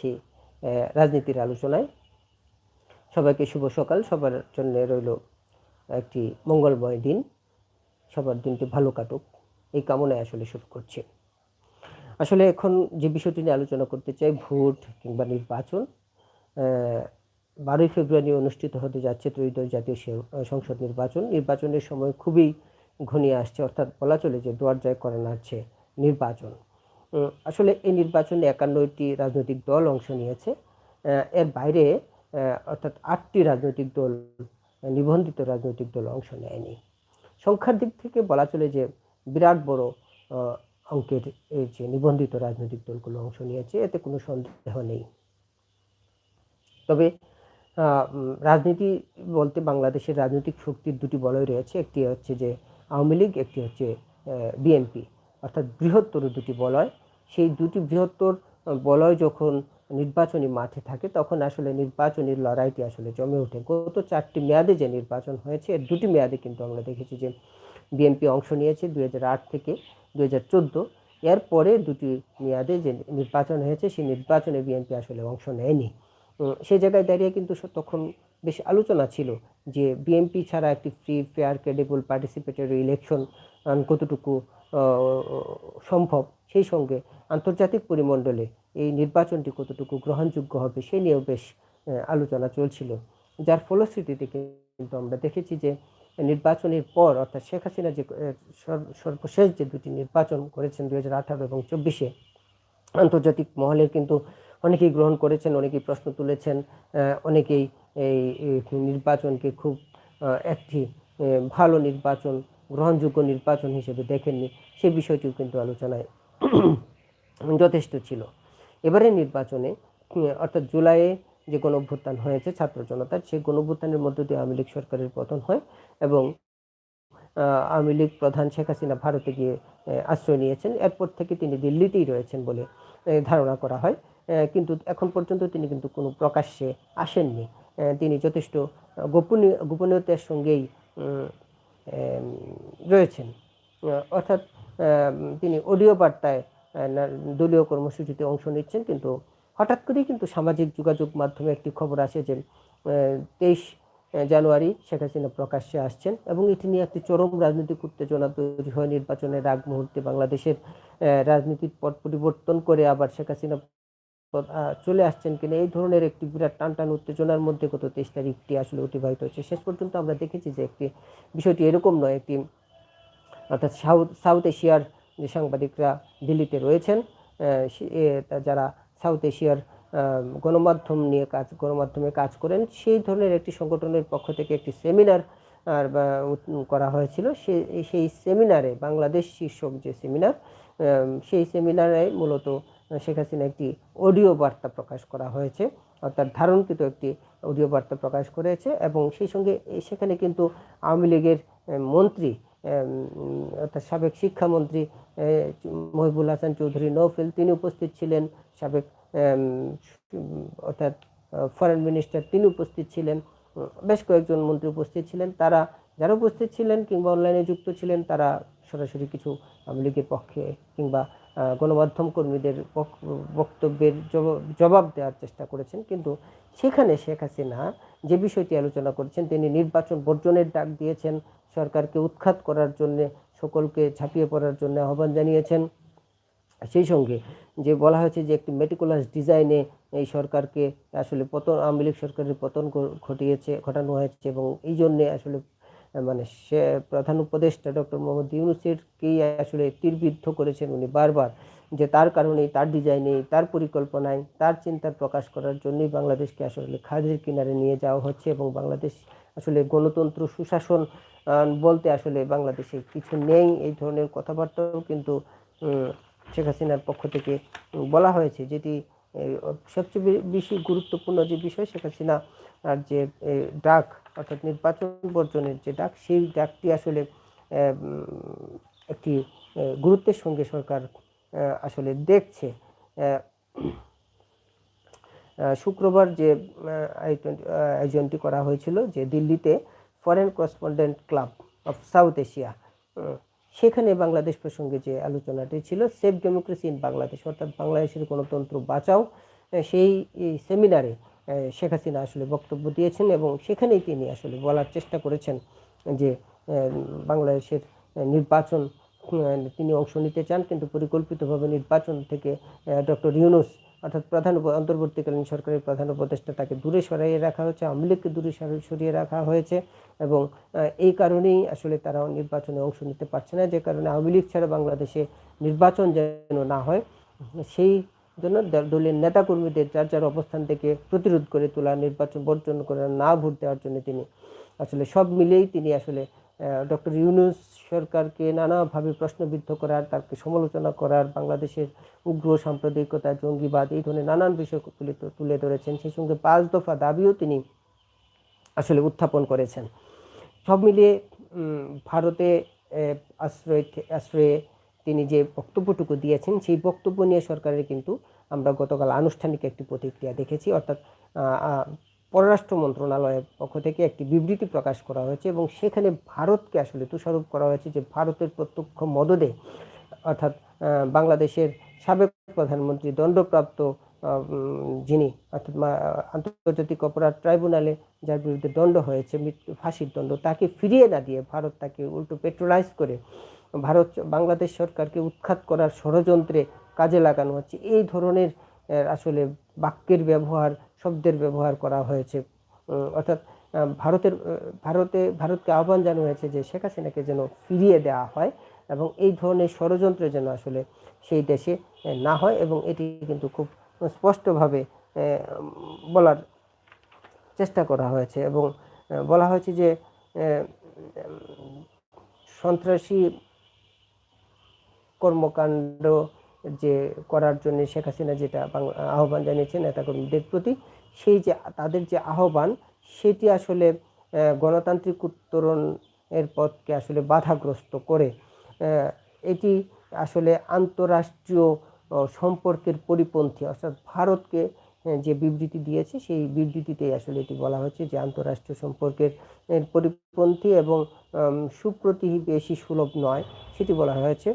যাচ্ছি রাজনীতির আলোচনায়। সবাইকে শুভ সকাল। সবার জন্য রইল একটি মঙ্গলময় দিন। সবার দিনটি ভালো কাটুক। এই কামনায় আসলে শুরু করছি। আসলে এখন যে বিষয়টি নিয়ে আলোচনা করতে চাই, ভোট কিংবা নির্বাচন বারোই ফেব্রুয়ারি অনুষ্ঠিত হতে যাচ্ছে ত্রয়োদশ জাতীয় সংসদ নির্বাচন। নির্বাচনের সময় খুবই ঘনিয়ে আসছে, অর্থাৎ বলা চলে যে দরজায় করে নাড়ছে নির্বাচন। আসলে এই নির্বাচনে একান্নটি রাজনৈতিক দল অংশ নিয়েছে। এর বাইরে অর্থাৎ আটটি রাজনৈতিক দল, নিবন্ধিত রাজনৈতিক দল অংশ নেয়নি। সংখ্যার দিক থেকে বলা চলে যে বিরাট বড় অঙ্কের এই যে নিবন্ধিত রাজনৈতিক দলগুলো অংশ নিয়েছে, এতে কোনো সন্দেহ নেই। তবে রাজনীতি বলতে বাংলাদেশের রাজনৈতিক শক্তির দুটি বলয় রয়েছে। একটি হচ্ছে যে আওয়ামী লীগ, একটি হচ্ছে বিএনপি। অর্থাৎ বৃহত্তর দুটি বলয়। সেই দুটি বৃহত্তর বলয় যখন নির্বাচনী মাঠে থাকে, তখন আসলে নির্বাচনী লড়াইটি আসলে জমে ওঠে। গত চারটি মেয়াদে যে নির্বাচন হয়েছে, এর দুটি মেয়াদে কিন্তু আমরা দেখেছি যে বিএনপি অংশ নিয়েছে দু হাজার আট থেকে দুই হাজার চোদ্দ। এরপরে দুটি মেয়াদে যে নির্বাচন হয়েছে, সেই নির্বাচনে বিএনপি আসলে অংশ নেয়নি। সেই জায়গায় দাঁড়িয়ে কিন্তু তখন বেশ আলোচনা ছিল যে বিএনপি ছাড়া একটি free fair credible participatory election কতটুকু সম্ভব। সেই সঙ্গে আন্তর্জাতিক পরিমণ্ডলে এই নির্বাচনটি কতটুকু গ্রহণযোগ্য হবে সে নিয়েও বেশ আলোচনা চলছিল। যার ফলশ্রুতিতে কিন্তু আমরা দেখেছি যে নির্বাচনের পর অর্থাৎ শেখ হাসিনা যে সর্ব- সর্বশেষ যে দুটি নির্বাচন করেছেন দু হাজার আঠারো এবং চব্বিশে, আন্তর্জাতিক মহলে কিন্তু অনেকেই গ্রহণ করেছেন, অনেকেই প্রশ্ন তুলেছেন অনেকেই এই নির্বাচনকে খুব একটি ভালো নির্বাচন গ্রহণযোগ্য নির্বাচন হিসেবে দেখেননি। সে বিষয়টিও কিন্তু আলোচনায় যথেষ্ট ছিল। এবারে নির্বাচনে, অর্থাৎ জুলাইয়ে যে গণ অভ্যুত্থান হয়েছে ছাত্র জনতার, সেই গণ অভ্যুত্থানের মধ্য দিয়ে আওয়ামী লীগ সরকারের পতন হয় এবং আওয়ামী লীগ প্রধান শেখ হাসিনা ভারতে গিয়ে আশ্রয় নিয়েছেন। এরপর থেকে তিনি দিল্লিতেই রয়েছেন বলে ধারণা করা হয়। কিন্তু এখন পর্যন্ত তিনি কিন্তু কোনো প্রকাশ্যে আসেননি। তিনি যথেষ্ট গোপনীয়, গোপনীয়তার সঙ্গেই রয়েছেন। অর্থাৎ তিনি অডিও বার্তায় দলীয় কর্মসূচিতে অংশ নিচ্ছেন, কিন্তু হঠাৎ করেই কিন্তু সামাজিক যোগাযোগ মাধ্যমে একটি খবর আসে যে তেইশ জানুয়ারি শেখ হাসিনা প্রকাশ্যে আসছেন এবং এটি নিয়ে একটি চরম রাজনৈতিক উত্তেজনা তৈরি হয়। নির্বাচনের আগ মুহূর্তে বাংলাদেশের রাজনীতির পট পরিবর্তন করে আবার শেখ হাসিনা চলে আসছেন কিনা, এই ধরনের একটি বিরাট টান টান উত্তেজনার মধ্যে গত তেইশ তারিখটি আসলে অতিবাহিত হয়েছে শেষ পর্যন্ত আমরা দেখেছি যে একটি, বিষয়টি এরকম নয়, একটি, অর্থাৎ সাউথ সাউথ এশিয়ার যে সাংবাদিকরা দিল্লিতে রয়েছেন যারা সাউথ এশিয়ার গণমাধ্যম নিয়ে কাজ, গণমাধ্যমে কাজ করেন, সেই ধরনের একটি সংগঠনের পক্ষ থেকে একটি সেমিনার, আর করা হয়েছিল। সে সেই সেমিনারে বাংলাদেশ শীর্ষক যে সেমিনার সেই সেমিনারে মূলত শেখ হাসিনা একটি অডিও বার্তা প্রকাশ করা হয়েছে, অর্থাৎ ধারণকৃত একটি অডিও বার্তা প্রকাশ করেছে এবং সেই সঙ্গে সেখানে কিন্তু আওয়ামী লীগের মন্ত্রী অর্থাৎ সাবেক শিক্ষামন্ত্রী মহিবুল হাসান চৌধুরী নৌফেল, তিনি উপস্থিত ছিলেন, সাবেক অর্থাৎ ফরেন মিনিস্টার তিনি উপস্থিত ছিলেন বেশ কয়েকজন মন্ত্রী উপস্থিত ছিলেন, তারা যারা উপস্থিত ছিলেন কিংবা অনলাইনে যুক্ত ছিলেন, তারা সরাসরি কিছু আওয়ামী লীগের পক্ষে কিংবা গণমাধ্যম কর্মীদের বক্তব্যের জবাব- দেওয়ার চেষ্টা করেছেন। কিন্তু সেখানে শেখ হাসিনা যে বিষয়টি আলোচনা করেছেন, তিনি নির্বাচন বর্জনের ডাক দিয়েছেন, সরকারকে উৎখাত করার জন্যে, সকলকে ঝাঁপিয়ে পড়ার জন্য আহ্বান জানিয়েছেন। সেই সঙ্গে যে বলা হয়েছে যে একটি মেটিকুলাস ডিজাইনে এই সরকারকে আসলে পতন, আওয়ামী লীগ সরকারের পতন ঘটিয়েছে, ঘটানো হয়েছে এবং এই জন্যে আসলে মানে সে প্রধান উপদেষ্টা ডক্টর মোহাম্মদ ইউনুসেরকেই আসলে তীরবিদ্ধ করেছেন উনি বারবার, যে তার কারণেই, তার ডিজাইনেই, তার পরিকল্পনায়, তার চিন্তার প্রকাশ করার জন্যই বাংলাদেশকে আসলে খাদের কিনারে নিয়ে যাওয়া হচ্ছে এবং বাংলাদেশ আসলে গণতন্ত্র সুশাসন বলতে আসলে বাংলাদেশে কিছু নেই এই ধরনের কথাবার্তাও কিন্তু শেখ হাসিনার পক্ষ থেকে বলা হয়েছে, যেটি সবচেয়ে বেশি গুরুত্বপূর্ণ যে বিষয়, শেখ হাসিনা আর যে ডাক অর্থাৎ নির্বাচন বর্জনের যে ডাক, সেই ডাকটি আসলে একটি গুরুত্বের সঙ্গে সরকার আসলে দেখছে। শুক্রবার যে আয়োজনটি করা হয়েছিল যে দিল্লিতে foreign correspondent club of South Asia সেখানে বাংলাদেশ প্রসঙ্গে যে আলোচনাটি ছিল সেফ ডেমোক্রেসি ইন বাংলাদেশ অর্থাৎ বাংলাদেশের গণতন্ত্র বাঁচাও সেই সেমিনারে শেখ হাসিনা আসলে বক্তব্য দিয়েছেন এবং সেখানেই তিনি আসলে বলার চেষ্টা করেছেন যে বাংলাদেশের নির্বাচন তিনি অংশ নিতে চান কিন্তু পরিকল্পিতভাবে নির্বাচন থেকে ডক্টর ইউনুস অর্থাৎ প্রধান অন্তর্বর্তীকালীন সরকারের প্রধান উপদেষ্টা তাকে দূরে সরাইয়ে রাখা হয়েছে, আওয়ামী লীগকে দূরে সরিয়ে রাখা হয়েছে এবং এই কারণেই আসলে তারা নির্বাচনে অংশ নিতে পারছে না। যে কারণে আওয়ামী লীগ ছাড়া বাংলাদেশে নির্বাচন যেন না হয়, সেই জন্য দলের নেতাকর্মীদের যার যার অবস্থান থেকে প্রতিরোধ করে তোলা, নির্বাচন বর্জন করে না ভোট দেওয়ার জন্য তিনি আসলে সব মিলেই তিনি আসলে ডক্টর ইউনুস সরকারকে নানাভাবে প্রশ্নবিদ্ধ করার তাকে সমালোচনা করার, বাংলাদেশের উগ্র সাম্প্রদায়িকতা, জঙ্গিবাদ এই ধরনের নানান বিষয় তুলে তুলে ধরেছেন। সেই সঙ্গে পাঁচ দফা দাবিও তিনি আসলে উত্থাপন করেছেন। সব মিলিয়ে ভারতে আশ্রয় আশ্রয়ে তিনি যে বক্তব্যটুকু দিয়েছেন, সেই বক্তব্য নিয়ে সরকারের কিন্তু আমরা গতকাল আনুষ্ঠানিক একটি প্রতিক্রিয়া দেখেছি, অর্থাৎ পররাষ্ট্র মন্ত্রণালয়ের পক্ষ থেকে একটি বিবৃতি প্রকাশ করা হয়েছে এবং সেখানে ভারতকে আসলে দোষারোপ করা হয়েছে যে ভারতের প্রত্যক্ষ মদদে, অর্থাৎ বাংলাদেশের সাবেক প্রধানমন্ত্রী দণ্ডপ্রাপ্ত যিনি, অর্থাৎ আন্তর্জাতিক অপরাধ ট্রাইব্যুনালে যার বিরুদ্ধে দণ্ড হয়েছে মৃত্যু ফাঁসির দণ্ড, তাকে ফিরিয়ে না দিয়ে ভারত তাকে উল্টো পেট্রোলাইজ করে, ভারত বাংলাদেশ সরকারকে উৎখাত করার ষড়যন্ত্রে কাজে লাগানো হচ্ছে। এই ধরনের আসলে বাক্যের ব্যবহার, শব্দের ব্যবহার করা হয়েছে। অর্থাৎ ভারতের ভারতে, ভারতকে আহ্বান জানানো হয়েছে যে শেখ হাসিনাকে যেন ফিরিয়ে দেওয়া হয় এবং এই ধরনের ষড়যন্ত্র যেন আসলে সেই দেশে না হয় এবং এটি কিন্তু খুব স্পষ্টভাবে বলার চেষ্টা করা হয়েছে এবং বলা হয়েছে যে সন্ত্রাসী কর্মকাণ্ড যে করার জন্য শেখ হাসিনা যেটা আহ্বান জানিয়েছেন নেতাকর্মীদের প্রতি, সেই যে তাদের যে আহ্বান, সেটি আসলে গণতান্ত্রিক উত্তরণ এর পথকে আসলে বাধাগ্রস্ত করে। এটি আসলে আন্তরাষ্ট্রীয় সম্পর্কের পরিপন্থী, অর্থাৎ ভারতকে যে বিবৃতি দিয়েছে, সেই বিবৃতিতে আসলে এটি বলা হচ্ছে যে আন্তরাষ্ট্রীয় সম্পর্কের পরিপন্থী এবং সুপ্রতিবেশী সুলভ নয়, সেটি বলা হয়েছে।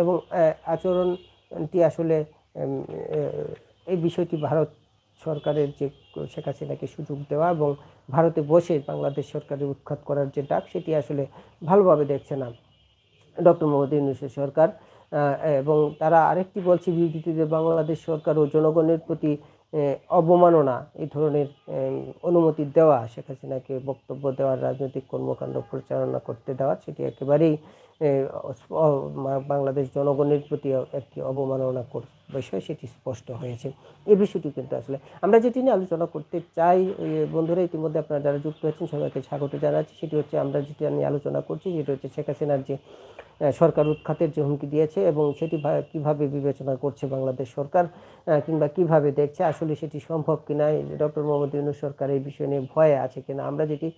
এবং আচরণটি আসলে এই বিষয়টি ভারত সরকারের যে, শেখ হাসিনাকে সুযোগ দেওয়া এবং ভারতে বসে বাংলাদেশ সরকারের উৎখাত করার যে ডাক, সেটি আসলে ভালোভাবে দেখছে না ডক্টর মোহাম্মদ ইউনুসের সরকার। এবং তারা আরেকটি বলছে বিবৃতিতে বাংলাদেশ সরকার ও জনগণের প্রতি অবমাননা এই ধরনের অনুমতি দেওয়া শেখ হাসিনাকে বক্তব্য দেওয়ার রাজনৈতিক কর্মকাণ্ড পরিচালনা করতে দেওয়া, সেটি একেবারেই বাংলাদেশ জনগণের প্রতি একটি অবমাননা বিষয়, সেটি স্পষ্ট হয়েছে। এই বিষয়টি কিন্তু আসলে আমরা যেটি নিয়ে আলোচনা করতে চাই বন্ধুরা, ইতিমধ্যে আপনারা যারা যুক্ত হয়েছেন সবাইকে স্বাগত জানাচ্ছি। সেটি হচ্ছে আমরা যেটি নিয়ে আলোচনা করছি, সেটি হচ্ছে শেখ হাসিনার যে সরকার উৎখাতের যে হুমকি দিয়েছে এবং সেটি কীভাবে বিবেচনা করছে বাংলাদেশ সরকার কিংবা কীভাবে দেখছে, আসলে সেটি সম্ভব কিনা? ডক্টর মোহাম্মদ ইউনুস সরকার এই বিষয় নিয়ে ভয়ে আছে কিনা? আমরা যেটি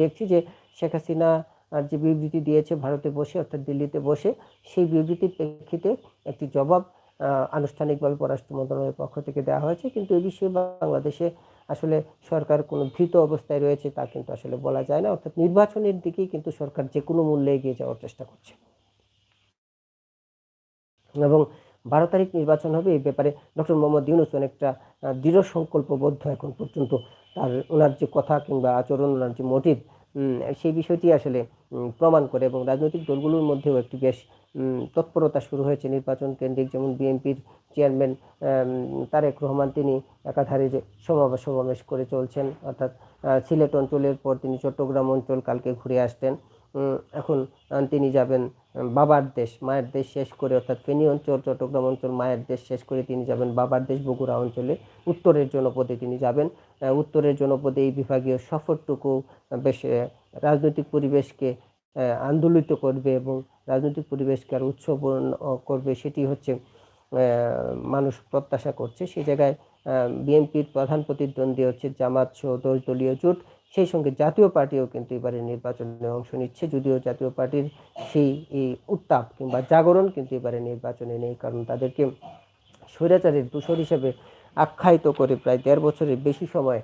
দেখছি যে শেখ হাসিনা আর যে বিবৃতি দিয়েছে, ভারতে বসে, অর্থাৎ দিল্লিতে বসে, সেই বিবৃতির প্রেক্ষিতে একটি জবাব আনুষ্ঠানিকভাবে পররাষ্ট্র মন্ত্রণালয়ের পক্ষ থেকে দেওয়া হয়েছে। কিন্তু এ বিষয়ে বাংলাদেশে আসলে সরকার কোনো ভীত অবস্থায় রয়েছে তা কিন্তু আসলে বলা যায় না। অর্থাৎ নির্বাচনের দিকেই কিন্তু সরকার যে কোনো মূল্যে এগিয়ে যাওয়ার চেষ্টা করছে। এবং বারো তারিখ নির্বাচন হবে এই ব্যাপারে ডক্টর মোহাম্মদ ইউনুস অনেকটা দৃঢ় সংকল্পবদ্ধ এখন পর্যন্ত। তার ওনার যে কথা কিংবা আচরণ, ওনার যে মোটিভ সেই বিষয়টি আসলে প্রমাণ করে এবং রাজনৈতিক দলগুলোর মধ্যেও একটি বেশ তৎপরতা শুরু হয়েছে নির্বাচন কেন্দ্রিক। যেমন বিএনপির চেয়ারম্যান তারেক রহমান তিনি একাধারে যে সমাবেশ সমাবেশ করে চলছেন, অর্থাৎ সিলেট অঞ্চলের পর তিনি চট্টগ্রাম অঞ্চল কালকে ঘুরে আসতেন। এখন তিনি যাবেন বাবার দেশ, মায়ের দেশ শেষ করে, অর্থাৎ ফেনী অঞ্চল, চট্টগ্রাম অঞ্চল মায়ের দেশ শেষ করে তিনি যাবেন। বাবার দেশ বগুড়া অঞ্চলে উত্তরের জনপদে তিনি যাবেন। উত্তরের জনপদে এই বিভাগীয় সফরটুকু বেশ রাজনৈতিক পরিবেশকে আন্দোলিত করবে এবং রাজনৈতিক পরিবেশকে আর উৎসব করবে সেটি হচ্ছে মানুষ প্রত্যাশা করছে। সেই জায়গায় বিএনপির প্রধান প্রতিদ্বন্দ্বী হচ্ছে জামাত সহ দশ দলীয় জোট। সেই সঙ্গে জাতীয় পার্টিও কিন্তু এবারে নির্বাচনে অংশ নিচ্ছে, যদিও জাতীয় পার্টির সেই এই উত্তাপ কিংবা জাগরণ কিন্তু এবারে নির্বাচনে নেই, কারণ তাদেরকে স্বৈরাচারের দূষর হিসেবে আখ্যায়িত করে প্রায় দেড় বছরের বেশি সময়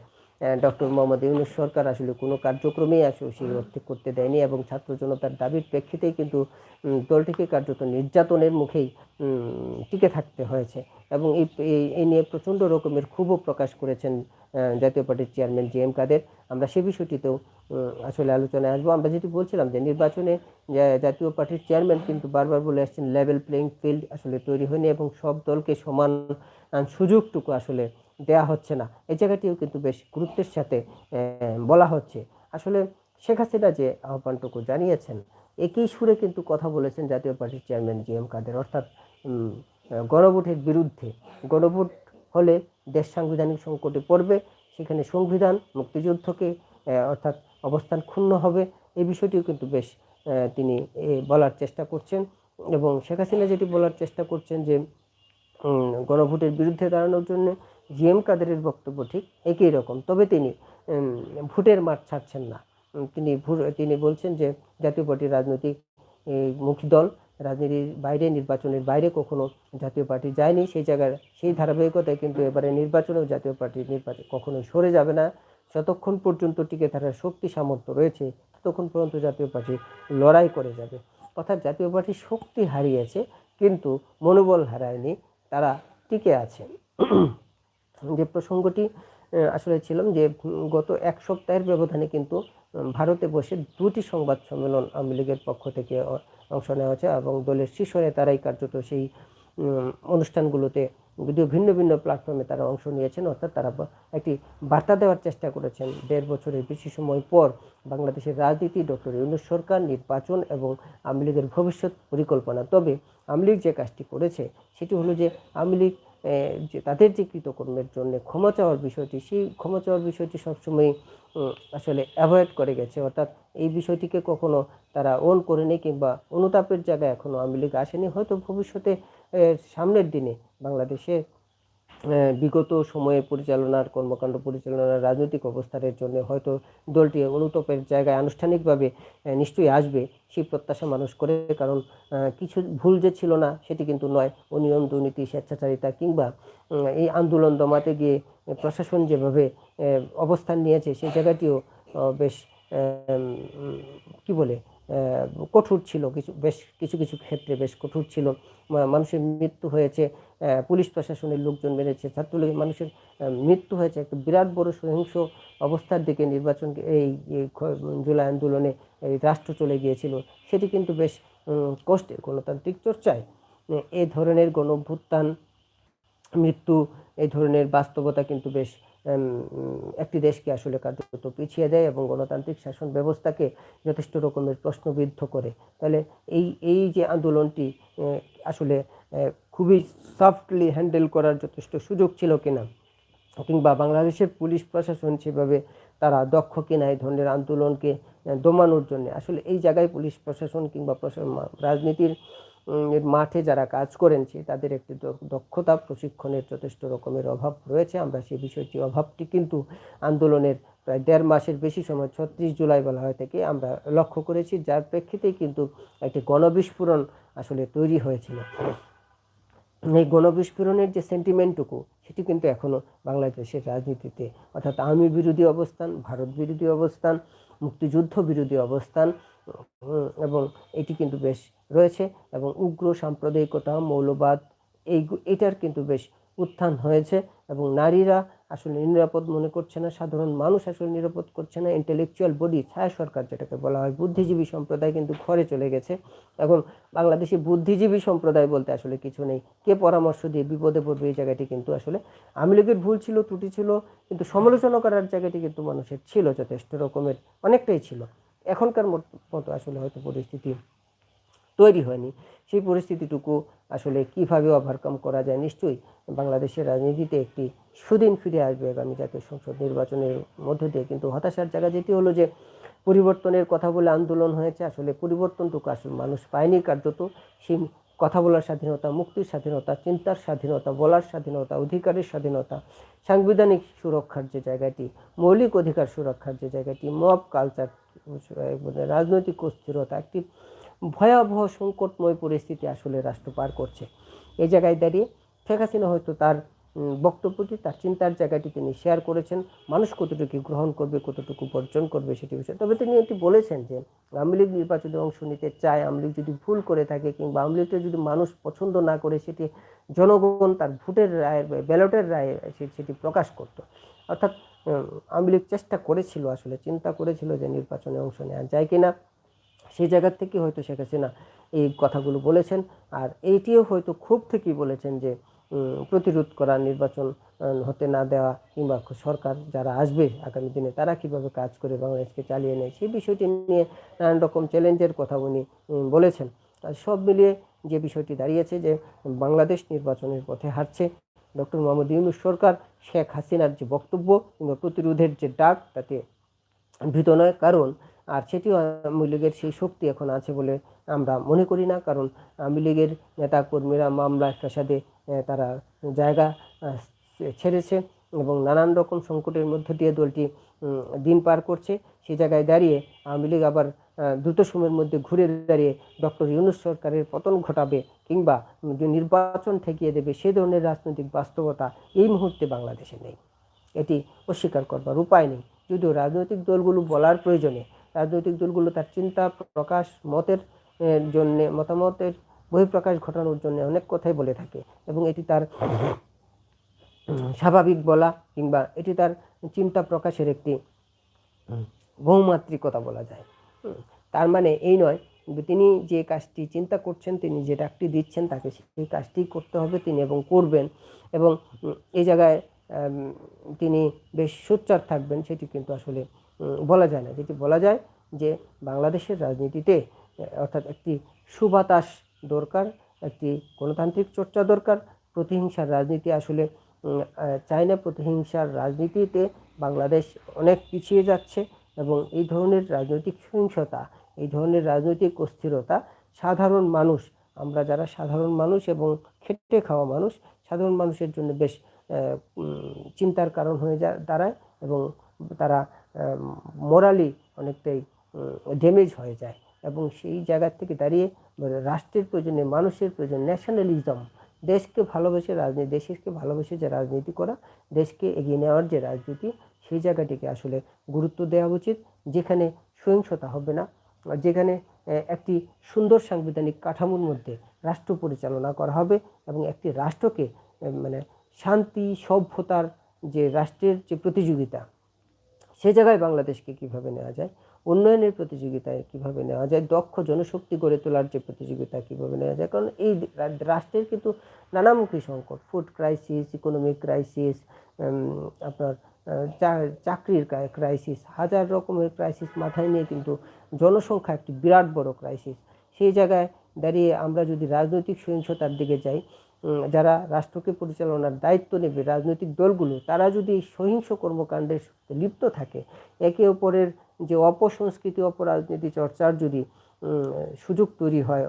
ডক্টর মোহাম্মদ ইউনুস সরকার আসলে কোনো কার্যক্রমেই আসলে সেই অর্থে করতে দেয়নি এবং ছাত্র জনতার দাবির প্রেক্ষিতেই কিন্তু দলটিকে কার্যত নির্যাতনের মুখেই টিকে থাকতে হয়েছে এবং এই, এই- নিয়ে প্রচণ্ড রকমের ক্ষোভও প্রকাশ করেছেন জাতীয় পার্টির চেয়ারম্যান জি এম কাদের। আমরা সে বিষয়টিতেও আসলে আলোচনায় আসব। আমরা যেটি বলছিলাম যে নির্বাচনে জাতীয় পার্টির চেয়ারম্যান কিন্তু বারবার বলে আসছেন লেভেল প্লেইং ফিল্ড আসলে তৈরি হয়নি এবং সব দলকে সমান সুযোগটুকু আসলে দেয়া হচ্ছে না। এই জায়গাটিও কিন্তু বেশ গুরুত্বের সাথে বলা হচ্ছে। আসলে শেখ হাসিনা যে আহ্বানটুকু জানিয়েছেন, একই সুরে কিন্তু কথা বলেছেন জাতীয় পার্টির চেয়ারম্যান জি এম কাদের। অর্থাৎ গণভোটের বিরুদ্ধে। গণভোট হলে দেশ সাংবিধানিক সংকটে পড়বে, সেখানে সংবিধান মুক্তিযুদ্ধকে অর্থাৎ অবস্থান ক্ষুণ্ণ হবে, এই বিষয়টিও কিন্তু বেশ তিনি বলার চেষ্টা করছেন। এবং শেখ হাসিনা যেটি বলার চেষ্টা করছেন যে গণভোটের বিরুদ্ধে দাঁড়ানোর জন্য জি এম কাদেরের বক্তব্য ঠিক একই রকম। তবে তিনি ভোটের মাঠ ছাড়ছেন না। তিনি তিনি বলছেন যে, জাতীয় পার্টির রাজনৈতিক মুখী দল রাজনীতির বাইরে, নির্বাচনের বাইরে কখনো জাতীয় পার্টি যায়নি। সেই জায়গার, সেই ধারাবাহিকতায় কিন্তু এবারে নির্বাচনেও জাতীয় পার্টি নির্বাচন কখনো সরে যাবে না। যতক্ষণ পর্যন্ত টিকে থাকার শক্তি, সামর্থ্য রয়েছে, ততক্ষণ পর্যন্ত জাতীয় পার্টি লড়াই করে যাবে। অর্থাৎ জাতীয় পার্টি শক্তি হারিয়েছে, কিন্তু মনোবল হারায়নি, তারা টিকে আছে। যে প্রসঙ্গটি আসলে ছিলাম যে গত এক সপ্তাহের ব্যবধানে কিন্তু ভারতে বসে দুটি সংবাদ সম্মেলন আওয়ামী লীগের পক্ষ থেকে অংশ নেওয়া হয়েছে এবং দলের শীর্ষ নেতারাই কার্যত সেই অনুষ্ঠানগুলোতে যদিও ভিন্ন ভিন্ন প্ল্যাটফর্মে তারা অংশ নিয়েছেন। অর্থাৎ তারা একটি বার্তা দেওয়ার চেষ্টা করেছেন। দেড় বছরের বেশি সময় পর বাংলাদেশের রাজনীতি, ডক্টর ইউনুস সরকার, নির্বাচন এবং আওয়ামী লীগের ভবিষ্যৎ পরিকল্পনা। তবে আওয়ামী লীগ যে কাজটি করেছে, সেটি হলো যে আওয়ামী লীগ যে তাদের যে কৃতকর্মের জন্য ক্ষমা চাওয়ার বিষয়টি, সেই ক্ষমা চাওয়ার বিষয়টি সবসময় আসলে অ্যাভয়েড করে গেছে। অর্থাৎ এই বিষয়টিকে কখনো তারা অন করেনি কিংবা অনুতাপের জায়গায় এখনও আওয়ামী লীগ আসেনি। হয়তো ভবিষ্যতে সামনের দিনে বাংলাদেশে বিগত সময়ে পরিচালনার কর্মকাণ্ড পরিচালনার রাজনৈতিক অবস্থানের জন্য হয়তো দলটি অনুতপের জায়গায় আনুষ্ঠানিকভাবে নিশ্চয়ই আসবে সেই প্রত্যাশা মানুষ করে। কারণ কিছু ভুল যে ছিল না, সেটি কিন্তু নয়। অনিয়ম, দুর্নীতি, স্বেচ্ছাচারিতা কিংবা এই আন্দোলন দমাতে গিয়ে প্রশাসন যেভাবে অবস্থান নিয়েছে, সেই জায়গাটিও বেশ কি বলে কঠোর ছিল কিছু, বেশ কিছু কিছু ক্ষেত্রে বেশ কঠোর ছিল। মানুষের মৃত্যু হয়েছে পুলিশ প্রশাসনের লোকজন মেরেছে ছাত্রলীগের মানুষের মৃত্যু হয়েছে, একটা বিরাট বড় সহিংস অবস্থার দিকে নির্বাচন এই জুলাই আন্দোলনে এই রাষ্ট্র চলে গিয়েছিল। সেটি কিন্তু বেশ কষ্টের, গণতান্ত্রিক চর্চায়। এই ধরনের গণ মৃত্যু, এই ধরনের বাস্তবতা কিন্তু বেশ একটি দেশকে আসলে কার্যত পিছিয়ে দেয় এবং গণতান্ত্রিক শাসন ব্যবস্থাকে যথেষ্ট রকমের প্রশ্নবিদ্ধ করে। তাহলে এই এই যে আন্দোলনটি আসলে খুবই সফটলি হ্যান্ডেল করার যথেষ্ট সুযোগ ছিল কিনা, কিংবা বাংলাদেশের পুলিশ প্রশাসন সেভাবে তারা দক্ষ কিনা এই ধরনের আন্দোলনকে দমানোর জন্য, আসলে এই জায়গায় পুলিশ প্রশাসন কিংবা রাজনীতির মাঠে যারা কাজ করেন, সে তাদের একটি দক্ষতা প্রশিক্ষণের যথেষ্ট রকমের অভাব রয়েছে। আমরা সেই বিষয়টি, অভাবটি কিন্তু আন্দোলনের প্রায় দেড় মাসের বেশি সময়, ছত্রিশ জুলাই বলা হয় থেকে আমরা লক্ষ্য করেছি। যার প্রেক্ষিতেই কিন্তু একটি গণবিস্ফোরণ আসলে তৈরি হয়েছিল। এই গণবিস্ফোরণের যে সেন্টিমেন্টটুকু, সেটি কিন্তু এখনও বাংলাদেশের রাজনীতিতে, অর্থাৎ আওয়ামী বিরোধী অবস্থান, ভারত বিরোধী অবস্থান, মুক্তিযুদ্ধ বিরোধী অবস্থান এবং এটি কিন্তু বেশ রয়েছে এবং উগ্র সাম্প্রদায়িকতা, মৌলবাদ, এই এটার কিন্তু বেশ উত্থান হয়েছে এবং নারীরা আসলে নিরাপদ মনে করছে না, সাধারণ মানুষ আসলে নিরাপদ করছে না ইন্টেলেকচুয়াল বডি ছায়া সরকার যেটাকে বলা হয়, বুদ্ধিজীবী সম্প্রদায় কিন্তু ঘরে চলে গেছে। এখন বাংলাদেশি বুদ্ধিজীবী সম্প্রদায় বলতে আসলে কিছু নেই। কে পরামর্শ দিয়ে বিপদে পড়বে এই জায়গাটি কিন্তু আসলে আওয়ামী লীগের ভুল ছিল, ত্রুটি ছিল, কিন্তু সমালোচনা করার জায়গাটি কিন্তু মানুষের ছিল, যথেষ্ট রকমের, অনেকটাই ছিল। এখনকার মত- মতো আসলে হয়তো পরিস্থিতি তৈরি হয়নি। সেই পরিস্থিতিটুকু আসলে কীভাবে ওভারকাম করা যায় নিশ্চয়ই বাংলাদেশের রাজনীতিতে একটি সুদিন ফিরে আসবে আগামী জাতীয় সংসদ নির্বাচনের মধ্য দিয়ে। কিন্তু হতাশার জায়গা যেটি হলো যে পরিবর্তনের কথা বলে আন্দোলন হয়েছে, আসলে পরিবর্তনটুকু আসলে মানুষ পায়নি কার্যত। সেই কথা বলার স্বাধীনতা, মুক্তির স্বাধীনতা, চিন্তার স্বাধীনতা, বলার স্বাধীনতা, অধিকারের স্বাধীনতা, সাংবিধানিক সুরক্ষার যে জায়গাটি, মৌলিক অধিকার সুরক্ষার যে জায়গাটি মব কালচার রাজনৈতিক অস্থিরতা, একটি ভয়াবহ সংকটময় পরিস্থিতি আসলে রাষ্ট্র পার করছে। এই জায়গায় দাঁড়িয়ে শেখ হাসিনা হয়তো তার বক্তব্যটি, তার চিন্তার জায়গাটি তিনি শেয়ার করেছেন। মানুষ কতটুকু গ্রহণ করবে, কতটুকু বর্জন করবে সেটি বিষয় তবে তিনি এটি বলেছেন যে, আওয়ামী লীগ নির্বাচনে অংশ নিতে চায়, আওয়ামী লীগ যদি ভুল করে থাকে কিংবা আওয়ামী লীগটা যদি মানুষ পছন্দ না করে, সেটি জনগণ তার ভোটের রায়ের ব্যালটের রায়ে সেটি প্রকাশ করত। অর্থাৎ আওয়ামী লীগ চেষ্টা করেছিল আসলে, চিন্তা করেছিল যে নির্বাচনে অংশ নেওয়া যায় কিনা। সেই জায়গার থেকে হয়তো শেখ হাসিনা এই কথাগুলো বলেছেন। আর এইটিও হয়তো খুব থেকেই বলেছেন যে প্রতিরোধ করা, নির্বাচন হতে না দেওয়া কিংবা সরকার যারা আসবে আগামী দিনে তারা কীভাবে কাজ করে বাংলাদেশকে চালিয়ে নেয়, সেই বিষয়টি নিয়ে নানান রকম চ্যালেঞ্জের কথা উনি বলেছেন। আর সব মিলিয়ে যে বিষয়টি দাঁড়িয়েছে যে, বাংলাদেশ নির্বাচনের পথে হাঁটছে, ডক্টর মোহাম্মদ ইউনুস সরকার শেখ হাসিনার যে বক্তব্য কিংবা প্রতিরোধের যে ডাক, তাতে ভীত নয়। কারণ আর সেটিও আওয়ামী লীগের সেই শক্তি এখন আছে বলে আমরা মনে করি না। কারণ আওয়ামী লীগের নেতা কর্মীরা মামলা, ফ্যাসাদে তারা জায়গা ছেড়েছে এবং নানান রকম সংকটের মধ্য দিয়ে দলটি দিন পার করছে। সে জায়গায় দাঁড়িয়ে আওয়ামী লীগ আবার দ্রুত সময়ের মধ্যে ঘুরে দাঁড়িয়ে ডক্টর ইউনুস সরকারের পতন ঘটাবে কিংবা নির্বাচন ঠেকিয়ে দেবে সে ধরনের রাজনৈতিক বাস্তবতা এই মুহূর্তে বাংলাদেশে নেই। এটি অস্বীকার করবার উপায় নেই। যদিও রাজনৈতিক দলগুলো বলার প্রয়োজনে রাজনৈতিক দলগুলো তার চিন্তা, প্রকাশ, মতের জন্য, মতামতের বহিঃপ্রকাশ ঘটানোর জন্য অনেক কথাই বলে থাকে এবং এটি তার স্বাভাবিক বলা কিংবা এটি তার চিন্তা প্রকাশের একটি বহুমাত্রিকতা বলা যায়। তার মানে এই নয় তিনি যে কাজটি চিন্তা করছেন, তিনি যে ডাকটি দিচ্ছেন, তাকে সেই কাজটি করতে হবে তিনি এবং করবেন এবং এই জায়গায় তিনি বেশ সোচ্চার থাকবেন, সেটি কিন্তু আসলে বলা যায় না। যেটি বলা যায় যে বাংলাদেশের রাজনীতিতে অর্থাৎ একটি সুবাতাস দরকার একটি গণতান্ত্রিক চর্চা দরকার। প্রতিহিংসার রাজনীতি আসলে উম, আহ, চায় না প্রতিহিংসার রাজনীতিতে বাংলাদেশ অনেক পিছিয়ে যাচ্ছে এবং এই ধরনের রাজনৈতিক সহিংসতা এই ধরনের রাজনৈতিক অস্থিরতা সাধারণ মানুষ আমরা যারা সাধারণ মানুষ এবং খেটে খাওয়া মানুষ সাধারণ মানুষের জন্য বেশ চিন্তার কারণ হয়ে যা দাঁড়ায় এবং তারা মোরালি অনেকটাই ড্যামেজ হয়ে যায়। এবং সেই জায়গা থেকে দাঁড়িয়ে রাষ্ট্রের প্রয়োজনে, মানুষের প্রয়োজন ন্যাশনালিজম দেশকে ভালোবেসে রাজনীতি, দেশকে ভালোবেসে যে রাজনীতি করা, দেশকে এগিয়ে নেওয়ার যে রাজনীতি, সেই জায়গাটিকে আসলে গুরুত্ব দেওয়া উচিত। যেখানে সহিংসতা হবে না যেখানে একটি সুন্দর সাংবিধানিক কাঠামোর মধ্যে রাষ্ট্র পরিচালনা করা হবে এবং একটি রাষ্ট্রকে মানে শান্তি, সভ্যতার যে রাষ্ট্রের যে প্রতিযোগিতা সে জায়গায় বাংলাদেশকে কীভাবে নেওয়া যায়, উন্নয়নের প্রতিযোগিতায় কীভাবে নেওয়া যায়, দক্ষ জনশক্তি গড়ে তোলার যে প্রতিযোগিতা কীভাবে নেওয়া যায়, কারণ এই রাষ্ট্রের কিন্তু নানামুখী সংকট ফুড ক্রাইসিস ইকোনমিক ক্রাইসিস আপনার চাকরির ক্রাইসিস হাজার রকমের ক্রাইসিস মাথায় নিয়ে কিন্তু জনসংখ্যা একটি বিরাট বড় ক্রাইসিস সেই জায়গায় দাঁড়িয়ে আমরা যদি রাজনৈতিক সহিংসতার দিকে যাই যারা রাষ্ট্রকে পরিচালনার দায়িত্ব নেবে, রাজনৈতিক দলগুলো, তারা যদি এই সহিংস কর্মকাণ্ডের লিপ্ত থাকে, একে অপরের যে অপসংস্কৃতি, অপরাজনীতি চর্চার যদি সুযোগ তৈরি হয়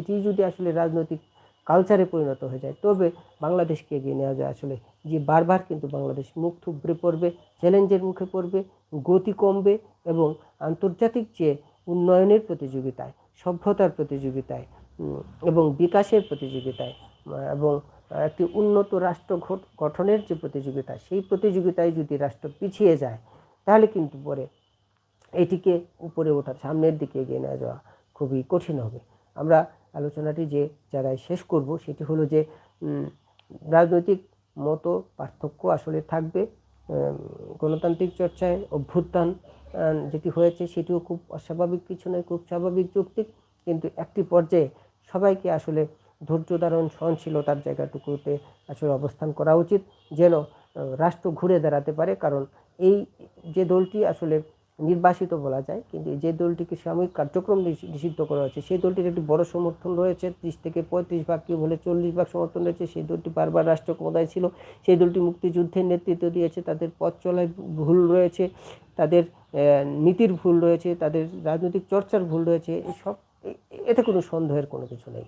এটি যদি আসলে রাজনৈতিক কালচারে পরিণত হয়ে যায়, তবে বাংলাদেশকে এগিয়ে নেওয়া যায়। আসলে যে বারবার কিন্তু বাংলাদেশ মুখ থুবড়ে পড়বে, চ্যালেঞ্জের মুখে পড়বে, গতি কমবে এবং আন্তর্জাতিক যে উন্নয়নের প্রতিযোগিতায়, সভ্যতার প্রতিযোগিতায় এবং বিকাশের প্রতিযোগিতায় এবং একটি উন্নত রাষ্ট্র গঠনের যে প্রতিযোগিতা, সেই প্রতিযোগিতায় যদি রাষ্ট্র পিছিয়ে যায়, তাহলে কিন্তু পরে এটিকে উপরে ওঠার, সামনের দিকে এগিয়ে নিয়ে যাওয়া খুবই কঠিন হবে। আমরা আলোচনাটি যে জায়গায় শেষ করব, সেটি হলো যে রাজনৈতিক মতো পার্থক্য আসলে থাকবে গণতান্ত্রিক চর্চায় অভ্যুত্থান যেটি হয়েছে সেটিও খুব অস্বাভাবিক কিছু নয় খুব স্বাভাবিক যৌক্তিক কিন্তু একটি পর্যায়ে সবাইকে আসলে ধৈর্য ধারণ সহনশীলতার জায়গাটুকুতে আসলে অবস্থান করা উচিত যেন রাষ্ট্র ঘুরে দাঁড়াতে পারে। কারণ এই যে দলটি আসলে নির্বাসিত বলা যায়, কিন্তু যে দলটিকে সাময়িক কার্যক্রম নিষি- নিষিদ্ধ করা হয়েছে, সেই দলটির একটি বড় সমর্থন রয়েছে। ত্রিশ থেকে পঁয়ত্রিশ ভাগ, কেউ বলে চল্লিশ ভাগ সমর্থন রয়েছে। সেই দলটি বারবার রাষ্ট্র ক্ষমতায় ছিল। সেই দলটি মুক্তিযুদ্ধের নেতৃত্ব দিয়েছে। তাদের পথ চলায় ভুল রয়েছে। তাদের নীতির ভুল রয়েছে। তাদের রাজনৈতিক চর্চার ভুল রয়েছে। এসব এ- এতে কোনো সন্দেহের কোনো কিছু নেই।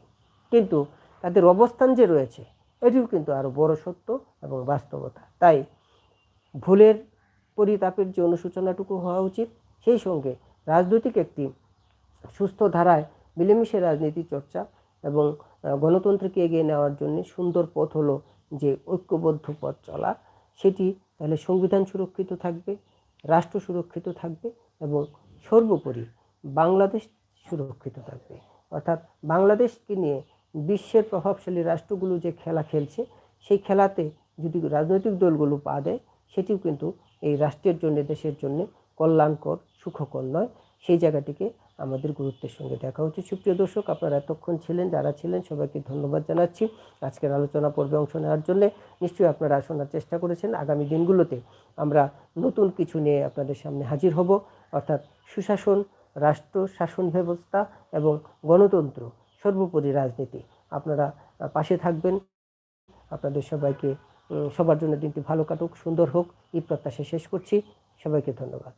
কিন্তু তাদের অবস্থান যে রয়েছে, এটিও কিন্তু আরও বড় সত্য এবং বাস্তবতা। তাই ভুলের পরিতাপের যে অনুশোচনাটুকু হওয়া উচিত, সেই সঙ্গে রাজনৈতিক একটি সুস্থ ধারায় মিলেমিশে রাজনীতি চর্চা এবং গণতন্ত্রকে এগিয়ে নেওয়ার জন্য সুন্দর পথ হলো যে ঐক্যবদ্ধ পথ চলা। সেটি তাহলে সংবিধান সুরক্ষিত থাকবে, রাষ্ট্র সুরক্ষিত থাকবে এবং সর্বোপরি বাংলাদেশ সুরক্ষিত থাকবে। অর্থাৎ বাংলাদেশকে নিয়ে বিশ্বের প্রভাবশালী রাষ্ট্রগুলো যে খেলা খেলছে, সেই খেলাতে যদি রাজনৈতিক দলগুলো পা দেয়, সেটিও কিন্তু এই রাষ্ট্রের জন্য, দেশের জন্য কল্যাণকর, সুখকর নয়। সেই জায়গাটিকে আমাদের গুরুত্বের সঙ্গে দেখা উচিত। সুপ্রিয় দর্শক, আপনারা এতক্ষণ ছিলেন, যারা ছিলেন, সবাইকে ধন্যবাদ জানাচ্ছি। আজকের আলোচনা পর্বে অংশ নেওয়ার জন্য নিশ্চয়ই আপনারা শোনার চেষ্টা করেছেন। আগামী দিনগুলোতে আমরা নতুন কিছু নিয়ে আপনাদের সামনে হাজির হব। অর্থাৎ সুশাসন, রাষ্ট্র শাসন ব্যবস্থা এবং গণতন্ত্র সর্বোপরি রাজনীতি। আপনারা পাশে থাকবেন। আপনাদের সবাইকে সবার জন্য দিনটি ভালো কাটুক, সুন্দর হোক। এই প্রত্যাশা শেষ করছি। সবাইকে ধন্যবাদ।